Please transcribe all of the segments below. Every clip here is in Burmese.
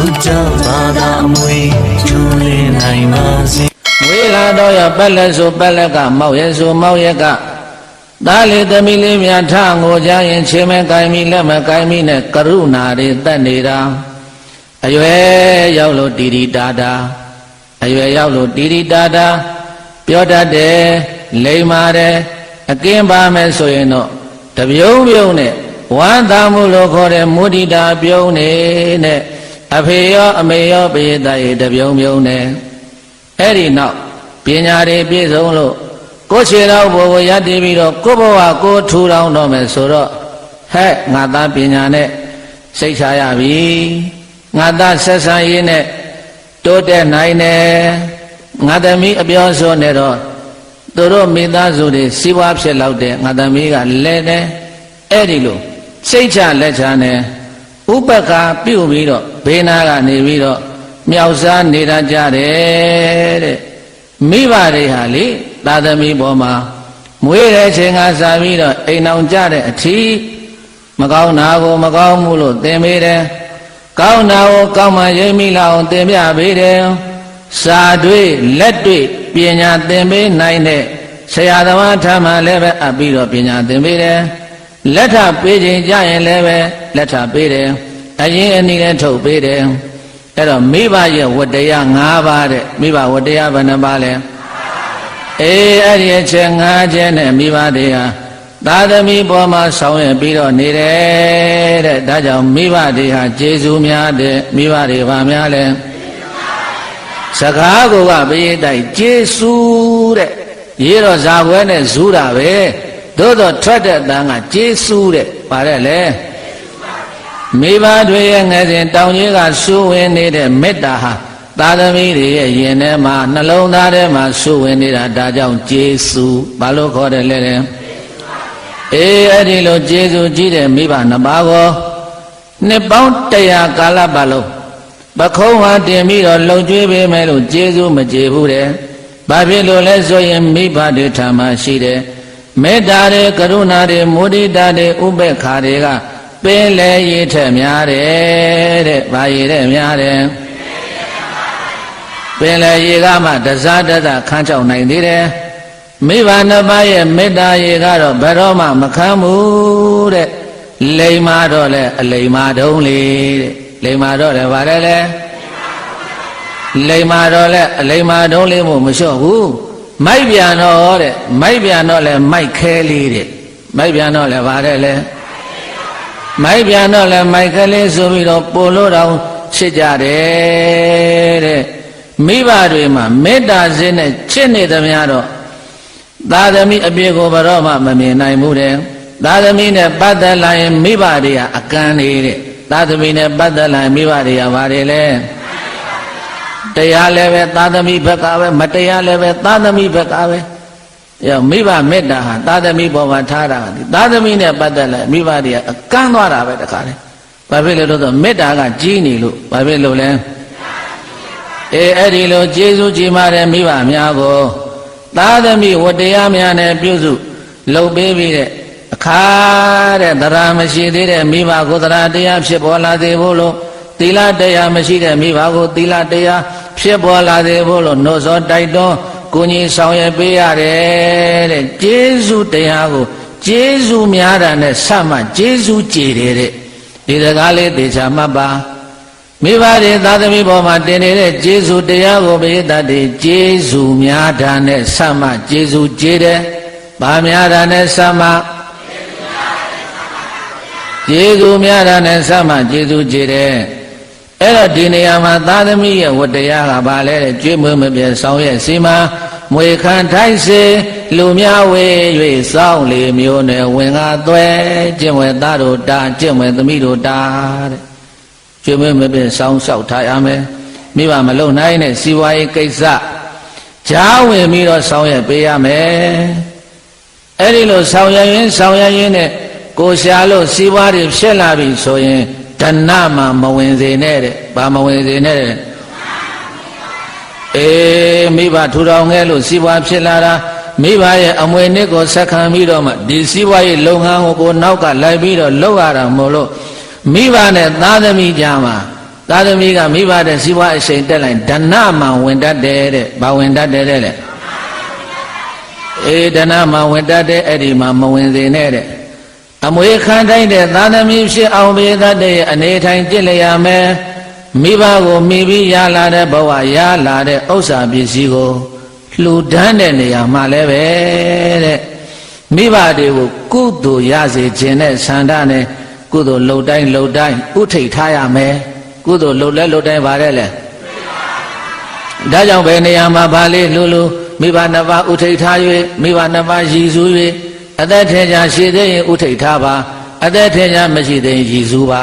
ဘုရားဘာသာအမွေချွလင်းနိုင်ပါစေမွေလာတော့ရပက်လက်ဆိုပက်လက်ကမောက်ရဲဆိုမောက်ရက်ကသားလေးသမီးလေးများထငိုကြရင်ချင်းမဲကိုင်းမိလက်မကိုင်းမိနဲ့ကရုဏာတွေတက်နေတာအရွယ်ရောက်လို့တီတီတာတာအရွယ်ရောက်လို့တီတီတာတာပြောတတ်တယ်လိမ္မာတယ်အကင်းပါမယ်ဆိုရင်တော့တပြုံးပြုံးနဲ့ဝမ်းသာမှုလို့ခေါ်တဲ့မုဒိတာပြုံးနေနဲ့ အဖေရောအမေရောပိယတရေတပြုံးပြုံးနဲ့အဲ့ဒီနောက်ပညာတွေပြည့်စုံလို့ကိုယ်ခြေတော်ဘုံကိုရည်တည်ပြီးတော့ကိုယ့်ဘဝကိုယ်ထူထောင်တော့မယ်ဆိုတော့ဟဲ့ငါသားပညာနဲ့စိတ်ချရပြီငါသားဆက်ဆံရေးနဲ့တိုးတက်နိုင်တယ်ငါသမီးအပြောဆိုနေတော့သူတို့မိသားစုတွေစီးပွားဖြစ်လောက်တဲ့ငါသမီးကလဲတယ်အဲ့ဒီလိုစိတ်ချလက်ချနဲ့ ဥပက္ခပြုတ်ပြီးတော့ဘေးနာကနေပြီးတော့မြောက်စားနေတတ်ကြတယ်တဲ့မိဘတွေဟာလေသာသမီပေါ်မှာမွေးတဲ့ချိန်ကစားပြီးတော့အိမ်အောင်ကြတဲ့အထီးမကောင်းတာကိုမကောင်းမှုလို့သင်ပေးတယ်ကောင်းတာကိုကောင်းမှရိပ်မိလောက်အောင်သင်ပြပေးတယ်စာတွေ့လက်တွေ့ပညာသင်ပေးနိုင်တဲ့ဆရာသမားထမ်းမှလည်းပဲအပ်ပြီးတော့ပညာသင်ပေးတယ်လက်ထပေးခြင်းကြရင်လည်းပဲ လက်ထပေးတယ်အရင်အနည်းနဲ့ထုတ်ပေးတယ်အဲ့တော့မိဘရဲ့ဝတ္တရား၅ပါးတဲ့မိဘဝတ္တရားဘယ်နှပါလဲအေးအဲ့ဒီအချက်၅ချက်နဲ့မိဘတွေဟာသာသမီပေါ်မှာဆောင်ရွက်ပြီးတော့နေတယ်တဲ့ဒါကြောင့်မိဘတွေဟာကျေးဇူးများတဲ့မိဘတွေဗာများလဲစကားကိုကဘယေတိုက်ကျေးဇူးတဲ့ရေတော့ဇာပွဲနဲ့ဇူးတာပဲသို့တော့ထွက်တဲ့အတန်းကကျေးဇူးတဲ့ပါတယ်လေ မိဘတွေရဲ့ငယ်စဉ်တောင်ကြီးကစူးဝင်နေတဲ့မေတ္တာဟာသာသမီတွေရဲ့ယင်ထဲမှာနှလုံးသားထဲမှာစူးဝင်နေတာဒါကြောင့်ကျေးဇူးဘာလို့ခေါ်တယ်လဲလဲအေးအဲ့ဒီလိုကျေးဇူးကြီးတဲ့မိဘနှစ်ပါးကိုနှစ်ပေါင်း100ကာလပတ်လုံးပခုံးဟာတင်ပြီးတော့လှုပ်ကြွေးပေးမယ်လို့ကျေးဇူးမကျေဘူးတဲ့ဘာဖြစ်လို့လဲဆိုရင်မိဘတွေထာမရှိတယ်မေတ္တာတွေကရုဏာတွေမုဒိတာတွေဥပေက္ခာတွေက ပင်လေရည်ထက်များတယ်တဲ့။ဘာရည်တဲ့များတယ်။ပင်လေရည်ကမှတစားတသခန်းချောက်နိုင်သေးတယ်။မိဘနှစ်ပါးရဲ့မေတ္တာရည်ကတော့ဘယ်တော့မှမခံဘူးတဲ့။လိမ္မာတော့လဲအလိမ္မာတုံးလေတဲ့။လိမ္မာတော့လဲဗါတယ်လေ။လိမ္မာတော့လဲအလိမ္မာတုံးလေးမို့မလျှော့ဘူး။မိုက်ပြန်တော့တဲ့မိုက်ပြန်တော့လဲမိုက်ခဲလေးတဲ့။မိုက်ပြန်တော့လဲဗါတယ်လေ။ မိုက်ပြန်တော့လဲမိုက်ကလေးဆိုပြီးတော့ပို့လို့တော့ချစ်ကြတယ်တဲ့မိဘတွေမှာမေတ္တာစင်းနဲ့ချစ်နေသမျှတော့သာသမီအပြည့်ကိုဘယ်တော့မှမမြင်နိုင်ဘူးတဲ့သာသမီနဲ့ပတ်သက်လာရင်မိဘတွေကအကန့်နေတဲ့သာသမီနဲ့ပတ်သက်လာရင်မိဘတွေကဘာတွေလဲတရားလည်းပဲသာသမီဘက်ကပဲမတရားလည်းပဲသာသမီဘက်ကပဲ ရောမိဘမေတ္တာဟာသာသမီပေါ်မှာထားတာဒီသာသမီနဲ့ပတ်သက်လဲမိဘတွေကအကန့်သွားတာပဲတခါလေဘာဖြစ်လဲလို့ဆိုမေတ္တာကကြီးနေလို့ဘာဖြစ်လို့လဲအေးအဲ့ဒီလိုကျေးဇူးကြီးမားတဲ့မိဘများကိုသာသမီဝတ္တရားများနဲ့ပြုစုလှုပ်ပေးပြီးတဲ့အခါတဲ့တရားမရှိသေးတဲ့မိဘကိုတရားတရားဖြစ်ပေါ်လာသေးဖို့လို့သီလတရားမရှိတဲ့မိဘကိုသီလတရားဖြစ်ပေါ်လာသေးဖို့လို့နှုတ်စောတိုက်တွန်း ကိုကြီးဆောင်ရွက်ပေးရတယ်တဲ့ကျေးဇူးတရားကိုကျေးဇူးများတာနဲ့ဆက်မှကျေးဇူးကြည်တယ်တဲ့ဒီစကားလေးသေချာမှတ်ပါမိဘတွေသာသမီပေါ်မှာတင်နေတဲ့ကျေးဇူးတရားကိုဘေးတတ်တွေကျေးဇူးများတာနဲ့ဆက်မှကျေးဇူးကြည်တယ်။ဗာများတာနဲ့ဆက်မှကျေးဇူးများတာနဲ့ဆက်မှကျေးဇူးကြည်တယ်။ အဲ့တော့ဒီနေရာမှာသာသမီရဲ့ဝတ္တရားကဘာလဲတဲ့ကျွေးမွေးမပြည့်ဆောင်ရဲ့စီမာမွေခံထိုက်စေလူများဝေ၍စောင်းလေမျိုးနဲ့ဝင်ကားသွဲကျင့်ဝဲသားတို့တာကျင့်ဝဲသမီးတို့တာတဲ့ကျွေးမွေးမပြည့်ဆောင်လျှောက်ထားရမယ်မိဘမလုံနိုင်တဲ့စီဝါရေးကိစ္စဂျားဝင်ပြီးတော့ဆောင်ရွက်ပေးရမယ်အဲ့ဒီလိုဆောင်ရွက်ရင်ဆောင်ရွက်ရင်းနဲ့ကိုရှာလို့စီဝါတွေဖြစ်လာပြီဆိုရင် ဒဏမှာမဝင်စေနဲ့တဲ့ဘာမဝင်စေနဲ့တဲ့အေးမိဘထူထောင်ခဲ့လို့စီးပွားဖြစ်လာတာမိဘရဲ့အမွေနှစ်ကိုဆက်ခံပြီးတော့မှဒီစီးပွားရေးလုပ်ငန်းကိုကိုနောက်ကလိုက်ပြီးတော့လုပ်ရတာမို့လို့မိဘနဲ့သားသမီးကြားမှာသာသမီကမိဘတဲ့စီးပွားအရှိန်တက်လိုက်ဒဏမှဝင်တတ်တယ်တဲ့ဘာဝင်တတ်တယ်တဲ့လေအေးဒဏမှဝင်တတ်တယ်အဲ့ဒီမှာမဝင်စေနဲ့တဲ့ အမွေခံတိုင်းတဲ့သာသမီဖြစ်အောင်ပေတတ်တဲ့အနေထိုင်ကြည့်လျရမယ်မိဘကိုမိပြီးရလာတဲ့ဘဝရလာတဲ့ဥစ္စာပစ္စည်းကိုလှူဒန်းတဲ့နေရာမှာလည်းပဲတဲ့မိဘတွေကိုကုသိုလ်ရစေခြင်းနဲ့ဆန္ဒနဲ့ကုသိုလ်လှုပ်တိုင်းလှုပ်တိုင်းဥထိတ်ထားရမယ်ကုသိုလ်လှုပ်လဲလှုပ်တိုင်းဗါတဲ့လေဒါကြောင့်ဘယ်နေရာမှာဗာလေးလှူလှူမိဘနှစ်ပါးဥထိတ်ထား၍မိဘနှစ်ပါးရည်စူး၍ အသက်ထင်ရှားရှိသေးရင်ဥထိတ်ထားပါအသက်ထင်ရှားမရှိသေးရင်ရည်စူးပါ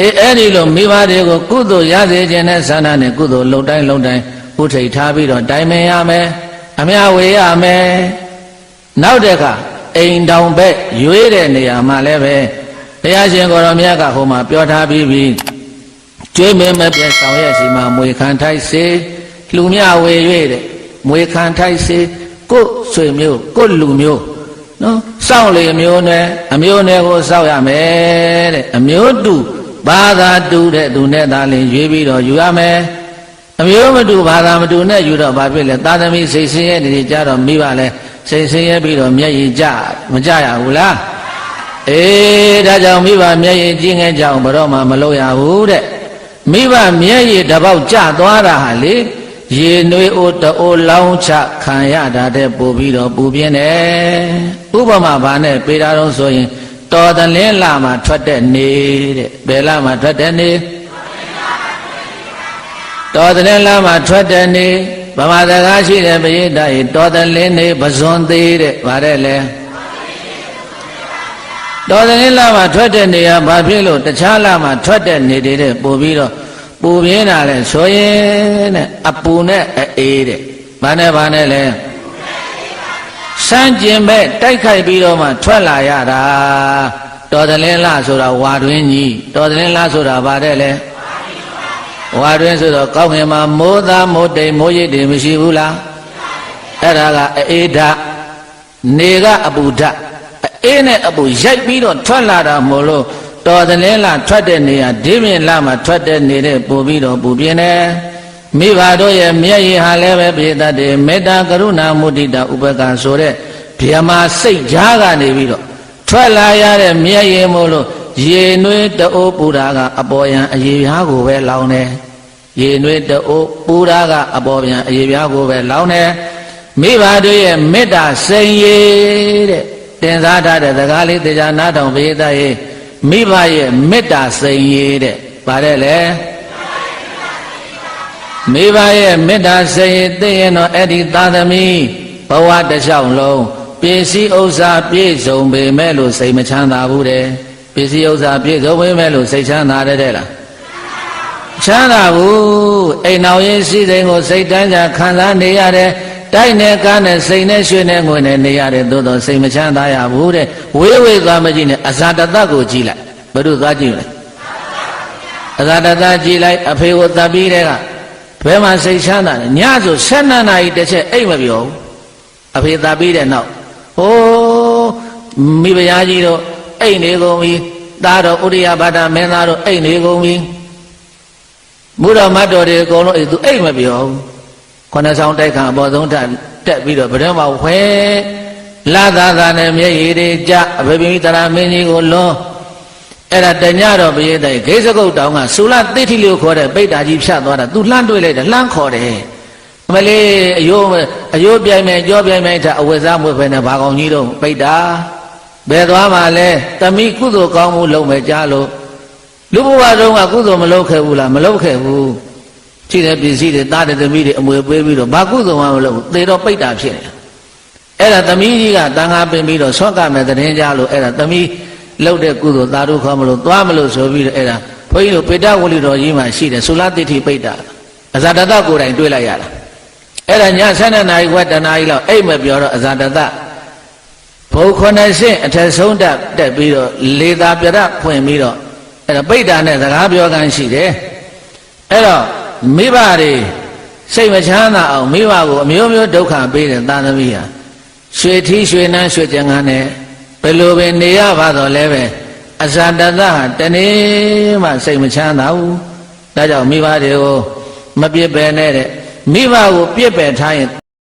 အေးအဲ့ဒီလိုမိဘတွေကိုကုသိုလ်ရစေခြင်းနဲ့ဆန္ဒနဲ့ကုသိုလ်လှုပ်တိုင်းလှုပ်တိုင်းဥထိတ်ထားပြီးတော့တိုင်ပင်ရမယ်အမြဝေရမယ်နောက်တဲ့အခါအိမ်တောင်ဘက်ရွေးတဲ့နေရာမှာလည်းပဲဘုရားရှင်ကိုရောမြတ်ကဟိုမှာပြောထားပြီးပြီကျွေးမင်းမပြတ်ဆောင်ရဲ့စီမှာမွေခံထိုက်စေလူမြဝေ၍တဲ့မွေခံထိုက်စေကိုယ်ဆွေမျိုးကိုယ်လူမျိုး နော်စောင့်လေအမျိုးနဲ့အမျိုးနဲ့ကိုစောင့်ရမယ်တဲ့အမျိုးတူဘာသာတူတဲ့သူနဲ့သာလင်ရွေးပြီးတော့ယူရမယ်အမျိုးမတူဘာသာမတူနဲ့ယူတော့ဘာဖြစ်လဲသာသမီစိတ်ဆင်းရဲနေကြတော့မိဘလဲစိတ်ဆင်းရဲပြီးတော့မျက်ရည်ကျမကြရဘူးလားအေးဒါကြောင့်မိဘမျက်ရည်ကြီးငယ်ကြအောင်ဘယ်တော့မှမလုပ်ရဘူးတဲ့မိဘမျက်ရည်တစ်ပေါက်ကျသွားတာဟာလေ ရေနွေးအိုးတအိုးလောင်းချခံရတာတဲ့ပို့ပြီးတော့ပူပြင်းတယ်ဥပမာဘာနဲ့ပေတာတော့ဆိုရင်တော်တလင်းလာမှာထွက်တဲ့နေတဲ့ဘယ်လာမှာထွက်တဲ့နေတော်တလင်းလာမှာထွက်တဲ့နေဗမာစကားရှိတယ်ပရိသတ်ရေတော်တလင်းနေပဇွန်သေးတဲ့ဗါတဲ့လေတော်တလင်းလာမှာထွက်တဲ့နေရဘာဖြစ်လို့တခြားလာမှာထွက်တဲ့နေတွေတဲ့ပို့ပြီးတော့ ပူပြင်းတာလဲဆိုရင်တဲ့အပူနဲ့အေးတဲ့ဘာနဲ့ဘာနဲ့လဲစမ်းကျင်မဲ့တိုက်ခိုက်ပြီးတော့မှထွက်လာရတာတော်တလင်းလာဆိုတာဝါတွင်းကြီးတော်တလင်းလာဆိုတာဘာတဲ့လဲဝါတွင်းဆိုတော့ကောင်းငင်မှာမိုးသားမိုးတိမ်မိုးရိပ်တွေမရှိဘူးလားအဲ့ဒါကအေးဓာတ်နေကအပူဓာတ်အေးနဲ့အပူရိုက်ပြီးတော့ထွက်လာတာမို့လို့ တော်တလင်းလာထွက်တဲ့နေရာဒီမြင်လာမှာထွက်တဲ့နေတဲ့ပူပြီးတော့ပူပြင်းတယ်မိဘတို့ရဲ့မျက်ရည်ဟာလည်းပဲပြေတတ်တယ်မေတ္တာကရုဏာမုဒိတာဥပက္ခဆိုတဲ့ဗျာမာစိတ်ကြားကနေပြီးတော့ထွက်လာရတဲ့မျက်ရည်မို့လို့ရေနွေးတအိုးပူတာကအပေါ်ယံအရေပြားကိုပဲလောင်းတယ်ရေနွေးတအိုးပူတာကအပေါ်ယံအရေပြားကိုပဲလောင်းတယ်မိဘတို့ရဲ့မေတ္တာစိန်ရည်တဲ့တင်စားထားတဲ့စကားလေးတရားနာတော်ဘေးသားရဲ့ မိဘရဲ့မေတ္တာစိန်ရည်တဲ့ပါတယ်လေမိဘရဲ့မေတ္တာစိန်ရည်သိရင်တော့အဲ့ဒီသာသမီဘဝတစ်လျှောက်လုံးပစ္စည်းဥစ္စာပြည့်စုံပေမဲ့လို့စိတ်မချမ်းသာဘူးတဲ့ပစ္စည်းဥစ္စာပြည့်စုံပေမဲ့လို့စိတ်ချမ်းသာတယ်တဲ့လားချမ်းသာဘူးအိမ်တော်ရင်စီစိန်ကိုစိတ်တန်းကြခံစားနေရတယ် တိုက်နဲ့ကားနဲ့စိတ်နဲ့ရွှေနဲ့ငွေနဲ့နေရတယ်သို့တော့စိတ်မချမ်းသာရဘူးတဲ့ဝေးဝေးသွားမကြည့်နဲ့အဇာတတကိုကြည့်လိုက်ဘယ်လိုသွားကြည့်လဲအဇာတတကြည့်လိုက်အဖေကိုတပ်ပြီးတဲ့ကဘယ်မှာစိတ်ချမ်းသာလဲညဆို7နာရီတစ်ချက်အိတ်မပြောဘူးအဖေတပ်ပြီးတဲ့နောက်ဟိုးမိဖုရားကြီးတို့အိတ်နေကုန်ပြီသားတော်ဥရိယဘာဒမင်းသားတို့အိတ်နေကုန်ပြီမူတော်မတ်တော်တွေအကုန်လုံးအိတ်သူအိတ်မပြောဘူး ခொနဆောင်တိုက်ခံအပေါ်ဆုံးတက်တက်ပြီးတော့ဗဒံမှာဝဲလာသာသာနဲ့မျက်ရည်တွေကြအဘိမိတရာမင်းကြီးကိုလွန်အဲ့ဒါတညတော့ဘရေးတိုင်ဂိစကုတ်တောင်ကဆူလသိထိလို့ခေါ်တဲ့ပိဋ္ဌာကြီးဖြတ်သွားတာ तू လှမ်းတွေးလိုက်တယ်လှမ်းခေါ်တယ်အမလေးအယိုးအယိုးပြိုင်မယ်ကြောပြိုင်မယ်ထအဝတ်စားမွေးဖယ်နဲ့ဘာကောင်ကြီးတော့ပိဋ္ဌာဘယ်သွားမှလဲတမိကုသိုလ်ကောင်းမှုလုပ်မယ်ကြားလို့လူဘဝတုန်းကကုသိုလ်မလုပ်ခဲ့ဘူးလားမလုပ်ခဲ့ဘူး ရှိတဲ့ပစ္စည်းတွေသားတဲ့သမီးတွေအမွေပေးပြီးတော့ဘာကုသိုလ်မှမလုပ်ဘူးသေတော့ပိတ်တာဖြစ်နေအဲ့ဒါသမီးကြီးကတန်ခါပင်ပြီးတော့ဆွတ်ကမဲ့တဲ့ရင်ကြားလို့အဲ့ဒါသမီးလှုပ်တဲ့ကုသိုလ်သာဓုခေါ်မလို့သွားမလို့ဆိုပြီးတော့အဲ့ဒါဘုန်းကြီးတို့ပေတဝလိတော်ကြီးမှာရှိတယ်သုလတိဋ္ဌိပိတ်တာအဇာတတကိုယ်တိုင်တွေးလိုက်ရတာအဲ့ဒါည7နာရီခွဲတနာရီလောက်အိတ်မပြောတော့အဇာတတဘုံခုနှစ်ဆင့်အထက်ဆုံးတက်တက်ပြီးတော့လေသာပြရဖွင့်ပြီးတော့အဲ့ဒါပိတ်တာနဲ့စကားပြောကန်ရှိတယ်အဲ့တော့ မိဘတွေစိတ်မချမ်းသာအောင်မိဘကိုအမျိုးမျိုးဒုက္ခပေးတဲ့သာသမီဟာရွှေထီးရွှေနှမ်းရွှေကြံငန်းနဲ့ဘယ်လိုပဲနေရပါတော့လဲပဲအဇာတတဟာတနေ့မှစိတ်မချမ်းသာဘူးဒါကြောင့်မိဘတွေကိုမပြစ်ပယ်နဲ့တဲ့မိဘကိုပြစ်ပယ်ထားရင်